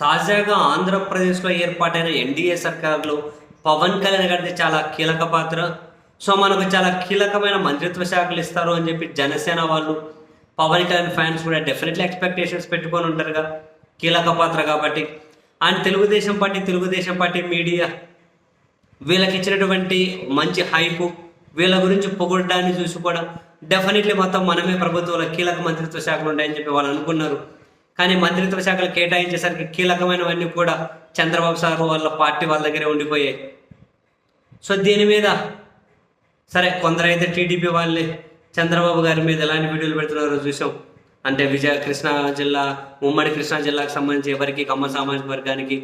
తాజాగా ఆంధ్రప్రదేశ్లో ఏర్పాటైన ఎన్డీఏ సర్కార్లో పవన్ కళ్యాణ్ గారిది చాలా కీలక పాత్ర. సో మనకు చాలా కీలకమైన మంత్రిత్వ శాఖలు ఇస్తారు అని చెప్పి జనసేన వాళ్ళు పవన్ కళ్యాణ్ ఫ్యాన్స్ కూడా డెఫినెట్లీ ఎక్స్పెక్టేషన్స్ పెట్టుకొని ఉంటారుగా. కీలక పాత్ర కాబట్టి. And Telugu Desam party Telugu Desam party media వీళ్ళకి ఇచ్చినటువంటి మంచి హైపు వీళ్ళ గురించి పొగడడాన్ని చూసి కూడా డెఫినెట్లీ మొత్తం మనమే ప్రభుత్వంలో కీలక మంత్రిత్వ శాఖలు ఉంటాయని చెప్పి వాళ్ళు అనుకున్నారు. కానీ మంత్రిత్వ శాఖలు కేటాయించేసరికి కీలకమైనవన్నీ కూడా చంద్రబాబు సార్ వాళ్ళ పార్టీ వాళ్ళ దగ్గరే ఉండిపోయాయి. సో దీని మీద సరే కొందరైతే టీడీపీ వాళ్ళే చంద్రబాబు గారి మీద ఎలాంటి వీడియోలు పెడుతున్నారో చూసాం. అంటే విజయ కృష్ణా జిల్లా ఉమ్మడి కృష్ణా జిల్లాకు సంబంధించి ఎవరికి కమ్మ సామాజిక వర్గానికి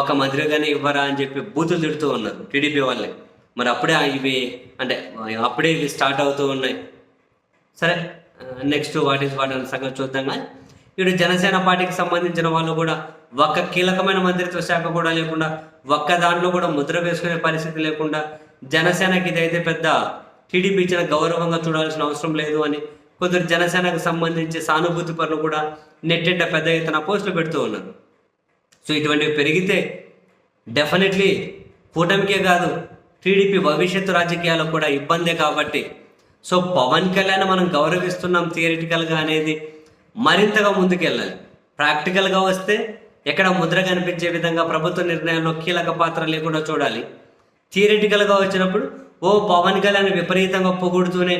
ఒక మంత్రిగానే ఇవ్వరా అని చెప్పి బూతులు తిడుతూ ఉన్నారు టీడీపీ వాళ్ళే. మరి అప్పుడే ఇవి అంటే అప్పుడే ఇవి స్టార్ట్ అవుతూ ఉన్నాయి. సరే నెక్స్ట్ వాట్ ఈస్ వాట్ అనే సంగతి చూద్దాం. కానీ ఇటు జనసేన పార్టీకి సంబంధించిన వాళ్ళు కూడా ఒక్క కీలకమైన మంత్రిత్వ శాఖ కూడా లేకుండా ఒక్క దాంట్లో కూడా ముద్ర వేసుకునే పరిస్థితి లేకుండా జనసేనకి ఇదైతే పెద్ద టీడీపీ ఇచ్చిన గౌరవంగా చూడాల్సిన అవసరం లేదు అని కొందరు జనసేనకు సంబంధించి సానుభూతి పనులు కూడా నెట్టెడ్డ పెద్ద ఎత్తున పోస్టులు పెడుతూ ఉన్నారు. సో ఇటువంటివి పెరిగితే డెఫినెట్లీ కూటమికే కాదు టీడీపీ భవిష్యత్తు రాజకీయాలకు కూడా ఇబ్బందే కాబట్టి. సో పవన్ కళ్యాణ్ మనం గౌరవిస్తున్నాం థియరిటికల్గా అనేది మరింతగా ముందుకెళ్ళాలి. ప్రాక్టికల్గా వస్తే ఎక్కడ ముద్ర కనిపించే విధంగా ప్రభుత్వ నిర్ణయంలో కీలక పాత్ర లేకుండా చూడాలి. థియరిటికల్గా వచ్చినప్పుడు ఓ పవన్ కళ్యాణ్ విపరీతంగా పొగుడుతూనే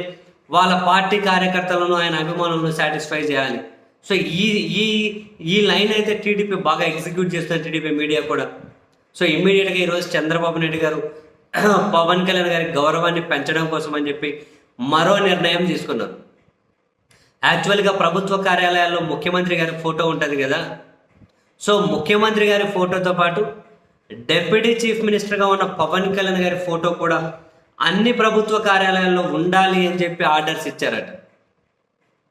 వాళ్ళ పార్టీ కార్యకర్తలను ఆయన అభిమానులను సాటిస్ఫై చేయాలి. సో ఈ ఈ ఈ లైన్ అయితే టీడీపీ బాగా ఎగ్జిక్యూట్ చేస్తున్న టీడీపీ మీడియా కూడా. సో ఇమ్మీడియట్గా ఈరోజు చంద్రబాబు నాయుడు గారు పవన్ కళ్యాణ్ గారి గౌరవాన్ని పెంచడం కోసం అని చెప్పి మరో నిర్ణయం తీసుకున్నారు. యాక్చువల్గా ప్రభుత్వ కార్యాలయాల్లో ముఖ్యమంత్రి గారి ఫోటో ఉంటుంది కదా. సో ముఖ్యమంత్రి గారి ఫోటోతో పాటు డెప్యూటీ చీఫ్ మినిస్టర్గా ఉన్న పవన్ కళ్యాణ్ గారి ఫోటో కూడా అన్ని ప్రభుత్వ కార్యాలయాల్లో ఉండాలి అని చెప్పి ఆర్డర్స్ ఇచ్చారట.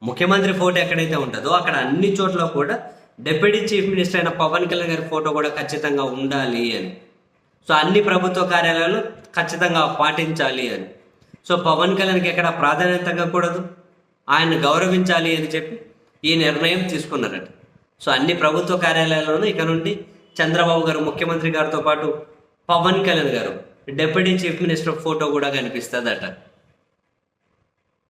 ముఖ్యమంత్రి ఫోటో ఎక్కడైతే ఉంటుందో అక్కడ అన్ని చోట్ల కూడా డెప్యూటీ చీఫ్ మినిస్టర్ అయిన పవన్ కళ్యాణ్ గారి ఫోటో కూడా ఖచ్చితంగా ఉండాలి అని. సో అన్ని ప్రభుత్వ కార్యాలయాలు ఖచ్చితంగా పాటించాలి అని. సో పవన్ కళ్యాణ్కి ఎక్కడ ప్రాధాన్యత తగ్గకూడదు ఆయన గౌరవించాలి అని చెప్పి ఈ నిర్ణయం తీసుకున్నారట. సో అన్ని ప్రభుత్వ కార్యాలయాల్లోనూ ఇక నుండి చంద్రబాబు గారు ముఖ్యమంత్రి గారితో పాటు పవన్ కళ్యాణ్ గారు డిప్యూటీ చీఫ్ మినిస్టర్ ఫోటో కూడా కనిపిస్తుందట.